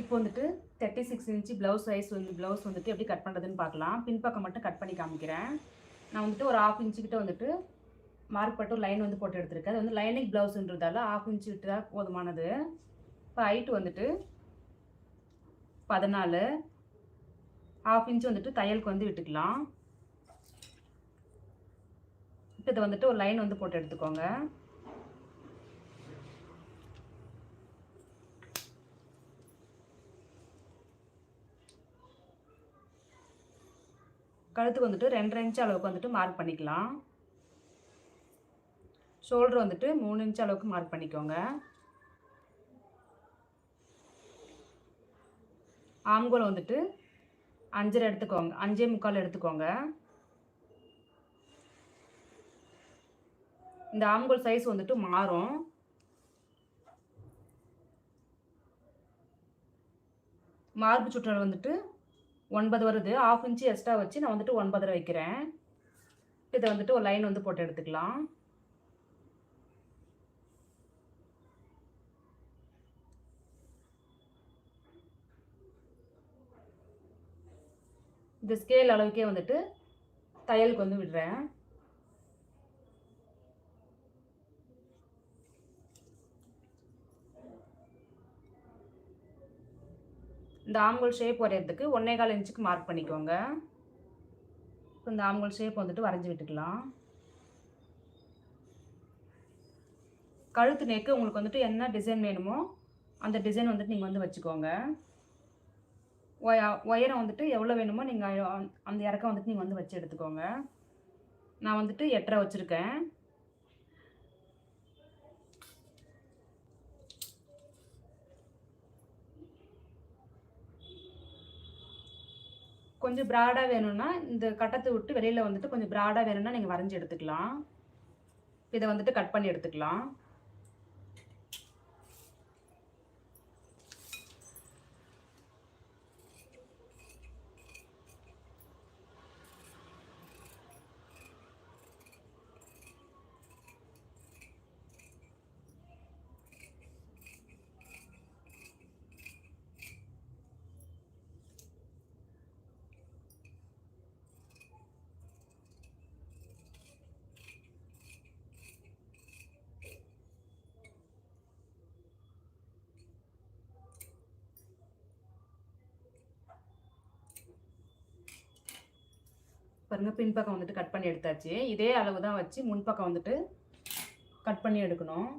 இப்போ வந்துட்டு thirty six inch blouse size வந்து ப்ளவுஸ் வந்துட்டு எப்படி கட் பண்ணுறதுன்னு பார்க்கலாம். பின்பக்கம் மட்டும் கட் பண்ணி காமிக்கிறேன். நான் வந்துட்டு ஒரு ஆஃப் இன்ச்சு கிட்ட வந்துட்டு மார்க் பட்டு ஒரு லைன் வந்து போட்டு எடுத்திருக்கேன். அது வந்து லைனிங் ப்ளவுஸுன்றதால ஆஃப் இன்ச்சு விட்டு தான் போதுமானது. இப்போ ஹைட்டு வந்துட்டு பதினாலு. ஆஃப் இன்ச்சு வந்துட்டு தையலுக்கு வந்து விட்டுக்கலாம். இப்போ இதை வந்துட்டு ஒரு லைன் வந்து போட்டு எடுத்துக்கோங்க. கழுத்துக்கு வந்துட்டு ரெண்டரை இன்ச்சு அளவுக்கு வந்துட்டு மார்க் பண்ணிக்கலாம். ஷோல்டர் வந்துட்டு மூணு இன்ச்சு அளவுக்கு மார்க் பண்ணிக்கோங்க. ஆம்கோல் வந்துட்டு அஞ்சரை எடுத்துக்கோங்க. அஞ்சே முக்கால் எடுத்துக்கோங்க. இந்த ஆம்கோல் சைஸ் வந்துட்டு மாறும். மார்பு சுற்றல் வந்துட்டு ஒன்பது வருது. ஆஃப் இன்ச்சு எக்ஸ்ட்ரா வச்சு நான் வந்துட்டு ஒன்பதரை வைக்கிறேன். இதை வந்துட்டு ஒரு லைன் வந்து போட்டு எடுத்துக்கலாம். இந்த ஸ்கேல் அளவுக்கே வந்துட்டு தையலுக்கு வந்து விடுறேன். இந்த ஆம்கோல் ஷேப் வரைகிறதுக்கு ஒன்றே கால் இன்ச்சுக்கு மார்க் பண்ணிக்கோங்க. இப்போ இந்த ஆம்கோல் ஷேப் வந்துட்டு வரைஞ்சி விட்டுக்கலாம். கழுத்து நெக்கு உங்களுக்கு வந்துட்டு என்ன டிசைன் வேணுமோ அந்த டிசைன் வந்துட்டு நீங்கள் வந்து வச்சுக்கோங்க. ஒய ஒயரம் வந்துட்டு எவ்வளோ வேணுமோ நீங்கள் அந்த இறக்கம் வந்துட்டு நீங்கள் வந்து வச்சு எடுத்துக்கோங்க. நான் வந்துட்டு எட்டரை வச்சுருக்கேன். கொஞ்சம் ப்ராடாக வேணும்னா இந்த கட்டத்தை விட்டு வெளியில் வந்துட்டு கொஞ்சம் ப்ராடாக வேணும்னா நீங்கள் வரைஞ்சி எடுத்துக்கலாம். இதை வந்துட்டு கட் பண்ணி எடுத்துக்கலாம். பாருங்கள் பின்பக்கம் வந்துட்டு கட் பண்ணி எடுத்தாச்சு. இதே அளவு தான் வச்சு முன்பக்கம் வந்துட்டு கட் பண்ணி எடுக்கணும்.